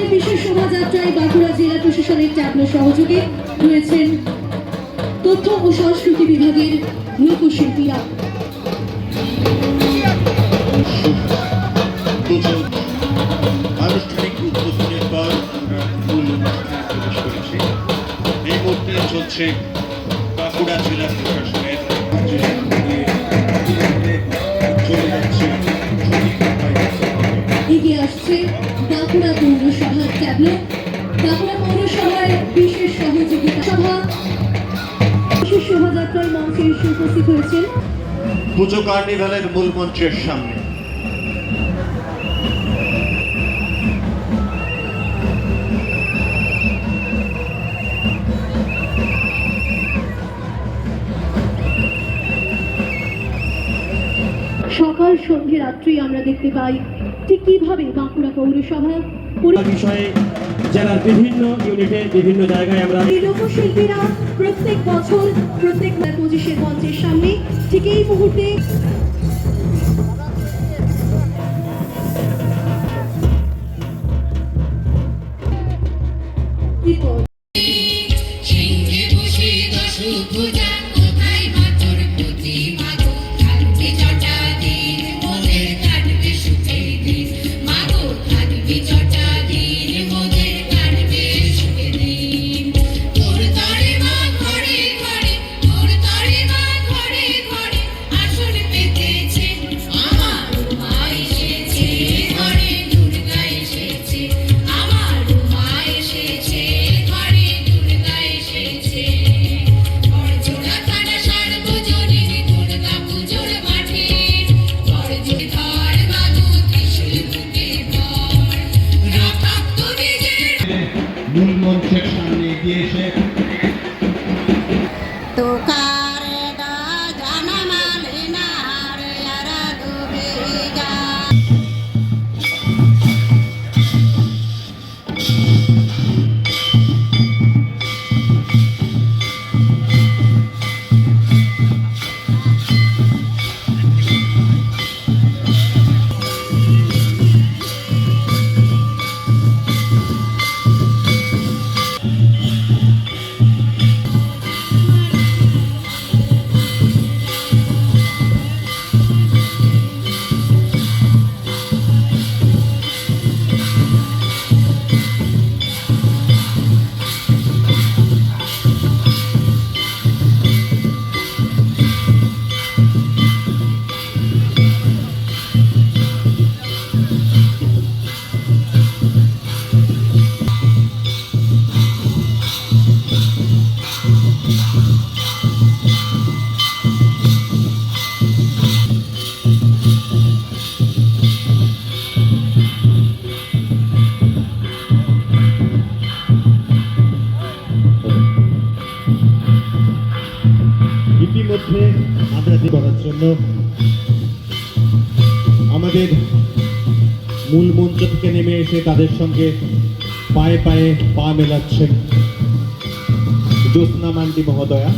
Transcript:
এই বিশেষ শোভাযাত্রায় বাঁকুড়া জেলা প্রশাসনের ট্যাবলো সহযোগে রয়েছেন তথ্য ও সংস্কৃতি বিভাগের লোকশিল্পীরা। আনুষ্ঠানিক উদ্বোধনের পর আমরা মূল অনুষ্ঠানে প্রবেশ করেছি। এই মুহূর্তে চলছে বাঁকুড়া জেলা প্রশাসনের চলে যাচ্ছে এগিয়ে আসছে বাঁকুড়া পৌরসভার ট্যাবলো বাঁকুড়া পৌরসভার বিশেষ সহযোগিতা সভা বিশেষ শোভাযাত্রায় মঞ্চে এসে উপস্থিত হয়েছেন। পুজো কার্নিভালের মূল মঞ্চের সামনে। সকাল সন্ধে রাত্রি আমরা দেখতে পাই ঠিক কীভাবে বাঁকুড়া পৌরসভা বিষয়ে জেলার বিভিন্ন ইউনিটে বিভিন্ন জায়গায় আমরা এই লোকশিল্পীরা প্রত্যেক বছর প্রত্যেক পঁচিশের মঞ্চের সামনে ঠিক এই মুহূর্তে বিপদ মূল মঞ্চের সামনে এগিয়ে এসে তোকার ইতিমধ্যে আমরা করার জন্য আমাদের মূল মঞ্চ থেকে নেমে এসে তাদের সঙ্গে পায়ে পায়ে পা মেলাচ্ছেন জ্যোৎস্না মান্ডি মহোদয়া।